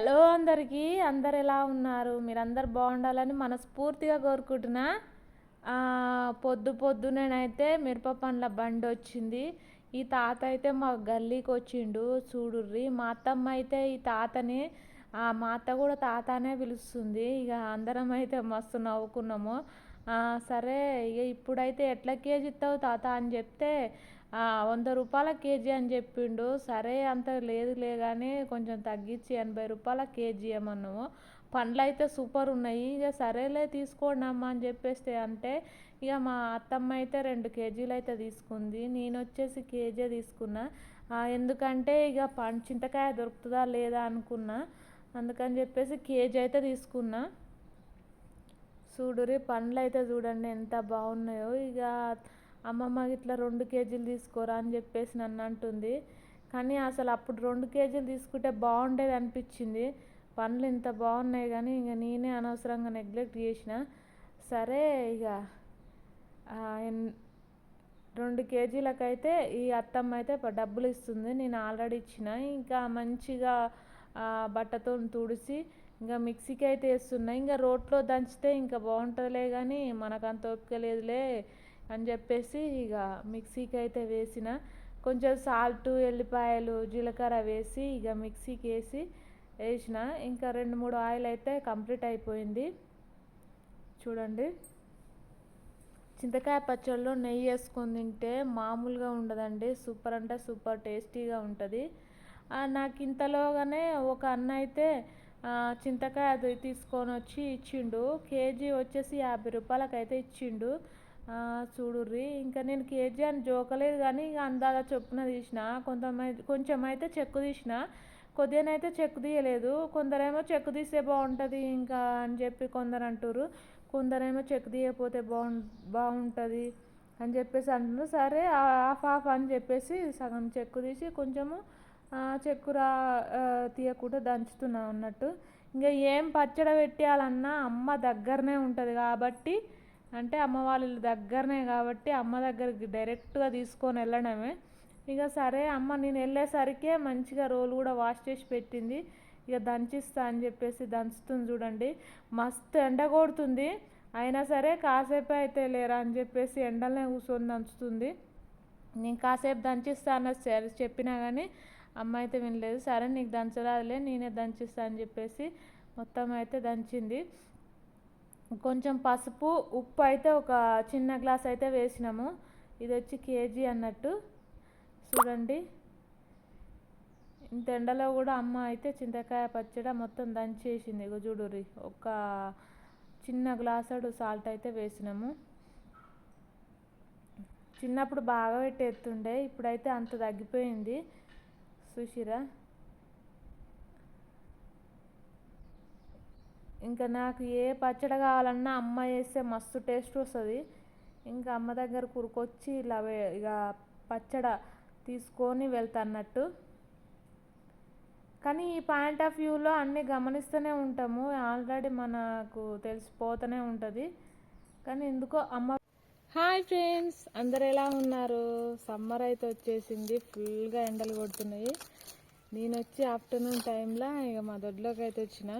Hello అందరికీ అందరు ఎలా ఉన్నారు? మీరందరు బాగుండాలని మనస్ఫూర్తిగా కోరుకుంటున్నా. పొద్దు పొద్దునేనైతే మిరప పండ్ల బండి వచ్చింది ఈ తాత అయితే మా గల్లీకి వచ్చిండు చూడుర్రి మా అత్తమ్మ అయితే ఈ తాతని ఆ, మా అత్త కూడా తాతనే పిలుస్తుంది. ఇక అందరం అయితే మస్తు నవ్వుకున్నాము. సరే ఇక ఇప్పుడైతే ఎట్లా కేజీ ఇస్తావు తాత అని చెప్తే వంద రూపాయల కేజీ అని చెప్పిండు. సరే అంత లేదులే కానీ కొంచెం తగ్గించి ఎనభై రూపాయల కేజీ ఏమన్నాము పండ్లు అయితే సూపర్ ఉన్నాయి. ఇక సరేలే తీసుకోండి అమ్మ అని చెప్పేస్తే అంటే ఇక మా అత్తమ్మ అయితే రెండు కేజీలు అయితే తీసుకుంది. నేను వచ్చేసి కేజీ తీసుకున్నా. ఎందుకంటే ఇక పం చింతకాయ దొరుకుతుందా లేదా అనుకున్నా. అందుకని చెప్పేసి కేజీ అయితే తీసుకున్నా. చూడురి పండ్లు అయితే చూడండి ఎంత బాగున్నాయో. ఇక అమ్మమ్మ ఇట్లా రెండు కేజీలు తీసుకోరా అని చెప్పేసి నన్ను అంటుంది. కానీ అసలు అప్పుడు రెండు కేజీలు తీసుకుంటే బాగుండేది అనిపించింది. పండ్లు ఇంత బాగున్నాయి కానీ ఇక నేనే అనవసరంగా నెగ్లెక్ట్ చేసిన. సరే ఇక రెండు కేజీలకైతే ఈ అత్తమ్మ అయితే డబ్బులు ఇస్తుంది. నేను ఆల్రెడీ ఇచ్చిన. ఇంకా మంచిగా బట్టతో తుడిచి ఇంకా మిక్సీకి అయితే వేస్తున్నా. ఇంకా రోట్లో దంచితే ఇంకా బాగుంటుందిలే కానీ మనకు అంత ఓపిక లేదులే అని చెప్పేసి ఇక మిక్సీకి అయితే వేసిన. కొంచెం సాల్ట్ ఎల్లిపాయలు జీలకర్ర వేసి ఇక మిక్సీకి వేసి వేసిన. ఇంకా రెండు మూడు ఆయిల్ అయితే కంప్లీట్ అయిపోయింది. చూడండి. చింతకాయ పచ్చళ్ళు నెయ్యి వేసుకొని తింటే మామూలుగా ఉండదండి. సూపర్ అంటే సూపర్ టేస్టీగా ఉంటుంది. ఆ, నాకు ఇంతలోగానే ఒక అన్న అయితే చింతకాయ అది తీసుకొని వచ్చి ఇచ్చిండు. కేజీ వచ్చేసి యాభై రూపాయలకైతే అయితే ఇచ్చిండు చూడుర్రి. ఇంకా నేను కేజీ అని జోకలేదు కానీ ఇక అందాక చొప్పున తీసిన. కొంతమంది కొంచెం అయితే చెక్కు తీసిన. కొద్దిగానైతే చెక్కు తీయలేదు. కొందరేమో చెక్కు తీస్తే బాగుంటుంది ఇంకా అని చెప్పి కొందరు అంటారు కొందరేమో చెక్కు తీయకపోతే బాగు బాగుంటుంది అని చెప్పేసి అంటున్నారు సరే హాఫ్ హాఫ్ అని చెప్పేసి సగం చెక్కు తీసి కొంచెము చెక్కురా తీయకుండా దంచుతున్నా అన్నట్టు. ఇంకా ఏం పచ్చడి పెట్టాలన్నా అమ్మ దగ్గరనే ఉంటుంది కాబట్టి అంటే అమ్మ వాళ్ళ దగ్గరనే కాబట్టి అమ్మ దగ్గరికి డైరెక్ట్గా తీసుకొని వెళ్ళడమే. ఇక సరే అమ్మ నేను వెళ్ళేసరికే మంచిగా రోలు కూడా వాష్ చేసి పెట్టింది. ఇక దంచిస్తా అని చెప్పేసి దంచుతుంది చూడండి. మస్తు ఎండ కొడుతుంది. అయినా సరే కాసేపు అయితే లేరా అని చెప్పేసి ఎండలనే కూర్చొని దంచుతుంది. నేను కాసేపు దంచిస్తా అన్న చెప్పినా కానీ అమ్మ అయితే వినలేదు. సరే నీకు దంచరాదులే నేనే దంచిస్తా అని చెప్పేసి మొత్తం అయితే దంచింది. కొంచెం పసుపు ఉప్పు అయితే ఒక చిన్న గ్లాస్ అయితే వేసినాము. ఇది వచ్చి కేజీ అన్నట్టు. చూడండి. ఇంత ఎండలో కూడా అమ్మ అయితే చింతకాయ పచ్చడి మొత్తం దంచేసింది. ఇగో ఒక చిన్న గ్లాసుడు సాల్ట్ అయితే వేసినాము. చిన్నప్పుడు బాగా పెట్టేస్తుండే ఇప్పుడైతే అంత తగ్గిపోయింది. సుశిరా? ఇంకా నాకు ఏ పచ్చడి కావాలన్నా అమ్మ చేస్తే మస్తు టేస్ట్ వస్తుంది. ఇంకా అమ్మ దగ్గర కురుకొచ్చి ఇలా ఇక పచ్చడ తీసుకొని వెళ్తా అన్నట్టు. కానీ ఈ పాయింట్ ఆఫ్ వ్యూలో అన్నీ గమనిస్తూనే ఉంటాము. ఆల్రెడీ మనకు తెలిసిపోతూనే ఉంటుంది. కానీ ఎందుకో అమ్మ హాయ్ ఫ్రెండ్స్ అందరు ఎలా ఉన్నారు? సమ్మర్ అయితే వచ్చేసింది ఫుల్గా ఎండలు కొడుతున్నాయి. నేను వచ్చి ఆఫ్టర్నూన్ టైంలో ఇక మా దొడ్లోకి అయితే వచ్చిన.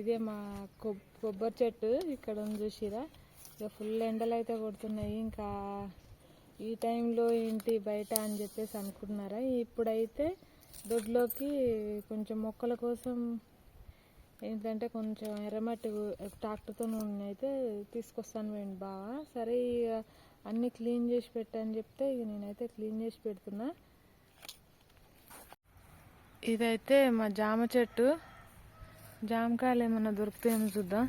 ఇదే మా కొబ్బరి చెట్టు ఇక్కడ ఉంది చూసిరా. ఇక ఫుల్ ఎండలు అయితే కొడుతున్నాయి. ఇంకా ఈ టైంలో ఏంటి బయట అని చెప్పేసి అనుకుంటున్నారా ఇప్పుడైతే దొడ్లోకి కొంచెం మొక్కల కోసం ఏంటంటే కొంచెం ఎర్రమట్టి ట్రాక్టర్తో అయితే తీసుకొస్తాను వేయండి బాగా సరే ఇక అన్నీ క్లీన్ చేసి పెట్టని చెప్తే ఇక నేనైతే క్లీన్ చేసి పెడుతున్నా. ఇదైతే మా జామ చెట్టు. జామకాయలు ఏమన్నా దొరుకుతాయేమో చూద్దాం.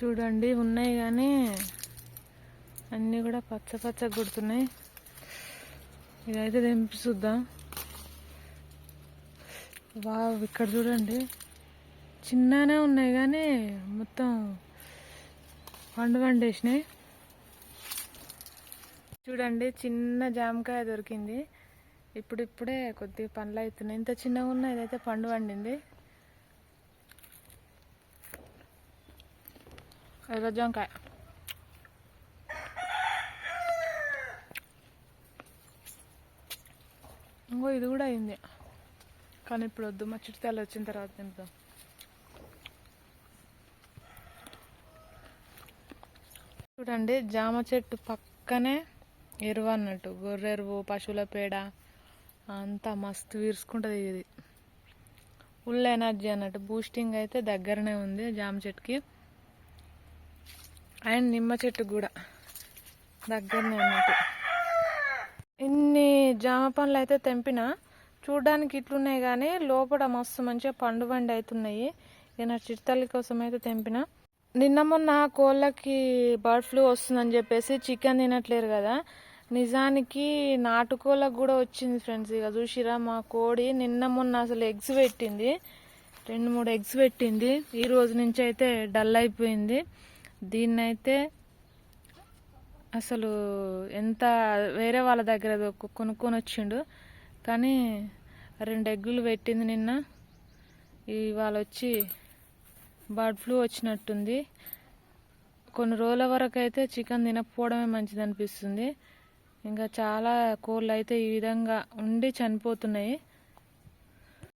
చూడండి ఉన్నాయి కానీ అన్నీ కూడా పచ్చ పచ్చ గుడుతున్నాయి ఇదైతే తెంపి చూద్దాం వావ్ ఇక్కడ చూడండి. చిన్ననే ఉన్నాయి కానీ మొత్తం పండు పండేసినాయి. చూడండి చిన్న జామకాయ దొరికింది. ఇప్పుడిప్పుడే కొద్దిగా పండ్లు అవుతున్నాయి ఇంత చిన్నగా ఉన్నా ఇదైతే పండు పండింది. ఎర్ర జామకాయ. ఇంకో ఇది కూడా అయింది. కానీ ఇప్పుడు వద్దు మా చిట్టాలు వచ్చిన తర్వాత తింటాం. చూడండి జామ చెట్టు పక్కనే ఎరువు అన్నట్టు. గొర్రె ఎరువు పశువుల పేడ అంతా మస్తు విరుచుకుంటుంది ఇది. ఫుల్ ఎనర్జీ అన్నట్టు. బూస్టింగ్ అయితే దగ్గరనే ఉంది జామ చెట్టుకి. అండ్ నిమ్మ చెట్టు కూడా దగ్గరనే అన్నట్టు. ఇన్ని జామ పండ్లు అయితే తెంపిన చూడడానికి ఇట్లున్నాయి కానీ లోపల మస్తు మంచిగా పండు బండి అవుతున్నాయి ఇక నా చిట్టల్లి కోసం అయితే తెంపిన. నిన్న మొన్న కోళ్ళకి బర్డ్ ఫ్లూ వస్తుందని చెప్పేసి చికెన్ తినట్లేరు కదా. నిజానికి నాటుకోళ్ళకు కూడా వచ్చింది ఫ్రెండ్స్. ఇక చూసిరా మా కోడి నిన్న మొన్న అసలు ఎగ్స్ పెట్టింది. రెండు మూడు ఎగ్స్ పెట్టింది. ఈ రోజు నుంచి అయితే డల్ అయిపోయింది. దీన్నైతే అసలు ఎంత వేరే వాళ్ళ దగ్గర కొనుక్కొని వచ్చిండు కానీ రెండు ఎగ్గులు పెట్టింది నిన్న. ఇవాళ వచ్చి బర్డ్ ఫ్లూ వచ్చినట్టుంది. కొన్ని రోజుల వరకు అయితే చికెన్ తినకపోవడమే మంచిది అనిపిస్తుంది. ఇంకా చాలా కోళ్ళు అయితే ఈ విధంగా ఉండి చనిపోతున్నాయి.